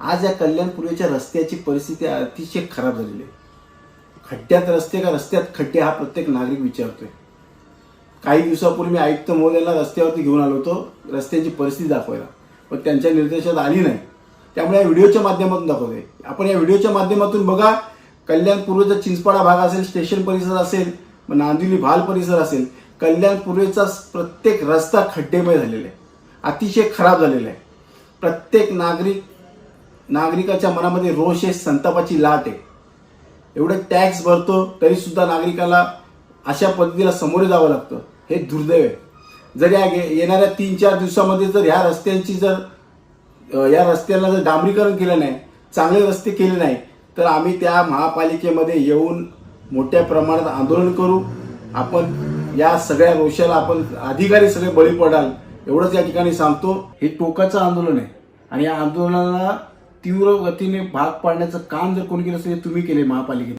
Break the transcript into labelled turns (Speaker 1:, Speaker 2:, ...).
Speaker 1: आज या कल्याणपूर्वीच्या रस्त्याची परिस्थिती अतिशय खराब झालेली आहे. खड्ड्यात रस्ते का रस्त्यात खड्डे हा प्रत्येक नागरिक विचारतोय. काही दिवसापूर्वी मी आयुक्त महोदयाला रस्त्यावरती घेऊन आलो होतो रस्त्यांची परिस्थिती दाखवायला. पण त्यांच्या निर्देशात आली नाही. त्यामुळे या व्हिडिओच्या माध्यमातून दाखवते आपण या व्हिडिओच्या माध्यमातून बघा कल्याण पूर्वेचा चिंचपाडा भाग असेल स्टेशन परिसर असेल मग नांदिवली भाल परिसर असेल कल्याण पूर्वेचा प्रत्येक रस्ता खड्डेमय झालेला आहे. अतिशय खराब झालेला आहे. प्रत्येक नागरिक नागरिकाच्या मनामध्ये रोष आहे संतापाची लाट आहे. एवढे टॅक्स भरतो तरी सुद्धा नागरिकाला अशा पद्धतीला सामोरे जावं लागतं. हे दुर्दैव आहे. जर या येणाऱ्या तीन चार दिवसामध्ये जर ह्या रस्त्यांची जर या रस्त्याला जर डांबरीकरण केलं नाही चांगले रस्ते केले नाही तर आम्ही त्या महापालिकेमध्ये येऊन मोठ्या प्रमाणात आंदोलन करू. आपण या सगळ्या रोषाला आपण अधिकारी सगळे बळी पडाल एवढंच या ठिकाणी सांगतो. हे टोकाचं आंदोलन आहे. आणि या आंदोलनाला तीव्र गतीने भाग पाडण्याचं काम जर कोणी केलं असेल तुम्ही केले महापालिकेने.